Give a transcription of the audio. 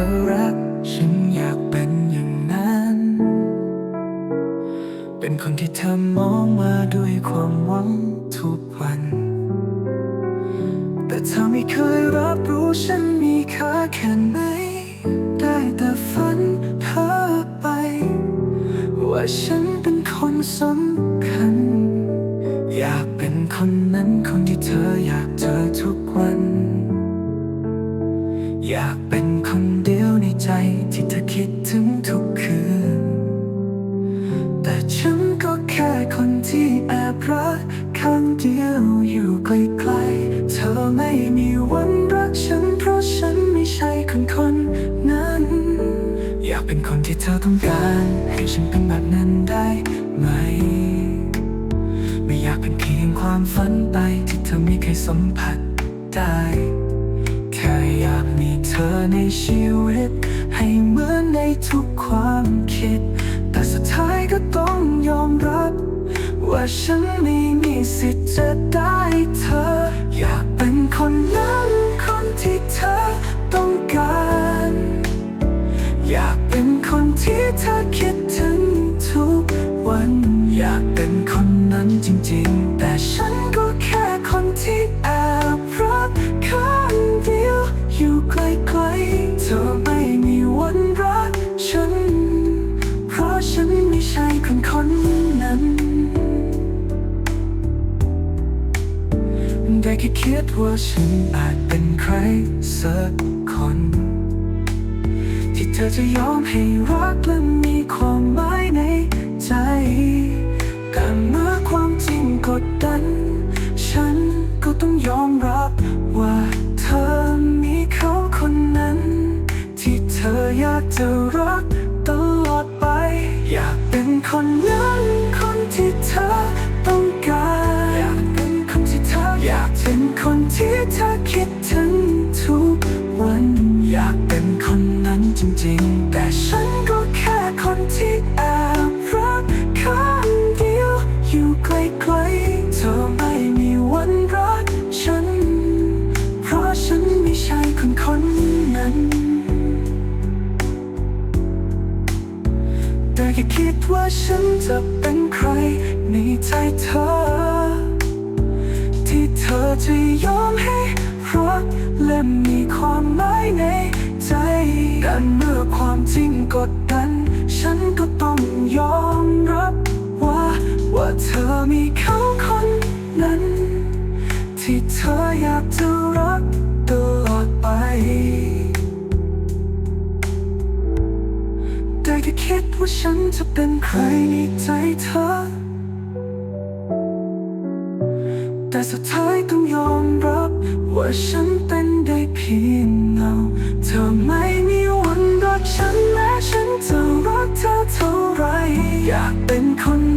อรัก ฉันอยากเป็นอย่างนั้น เป็นคนที่เธอมองมาด้วยความหวังทุกวัน แต่เธอไม่เคยรับรู้ฉันมีค่าแค่ไหน ได้แต่ฝันเธอไป ว่าฉันเป็นคนสำคัญ อยากเป็นคนนั้นคนที่เธออยากเจอทุกวัน อยากเป็น ถึงทุกคืน แต่ฉันก็แค่คนที่แอบรักครั้งเดียวอยู่ไกลๆ เธอไม่มีวันรักฉัน เพราะฉันไม่ใช่คนคนนั้น อยากเป็นคนที่เธอต้องการ ให้ฉันเป็นแบบนั้นได้ไหม ไม่อยากเป็นเพียงความฝันไปที่เธอไม่เคยสัมผัสได้ แค่อยากมีเธอในชีวิต ทุกความคิด แต่สุดท้ายก็ต้องยอมรับ ว่าฉันไม่มีสิทธิ์จะได้เธอ อยากเป็นคนนั้นคนที่เธอต้องการ อยากเป็นคนที่เธอคิดถึงทุกวัน อยากเป็นคนนั้นจริงๆ แต่ฉันก็แค่คนที่ ได้แค่คิดว่าฉันอาจเป็นใครสักคน ที่เธอจะยอมให้รักและมีความหมายในใจ แต่เมื่อความจริงกดดัน ฉันก็ต้องยอมรับว่าเธอมีเขาคนนั้น ที่เธออยากจะรักตลอดไป อยากเป็นคนนั้นคนที่ากเป็นคนนั้นจริงๆ แต่ฉันก็แค่คนที่แอบรักข้างเดียว อยู่ไกลๆเธอไม่มีวันรักฉัน เพราะฉันไม่ใช่คนคนนั้น แต่แค่คิดว่าฉันจะเป็นใครใน และมีความหมายในใจแต่เมื่อความจริงกดดัน ฉันก็ต้องยอมรับว่า ว่าเธอมีเขาคนนั้น ที่เธออยากจะรักตลอดไป ได้แค่คิดว่าฉันจะเป็นใครในใจเธอ แต่สุดท้ายต้องยอมรับ ว่าฉันเป็นได้เพียงเงาเธอไม่มีวันรักฉันแม้ฉันจะรักเธอเท่าไร อยากเป็นคน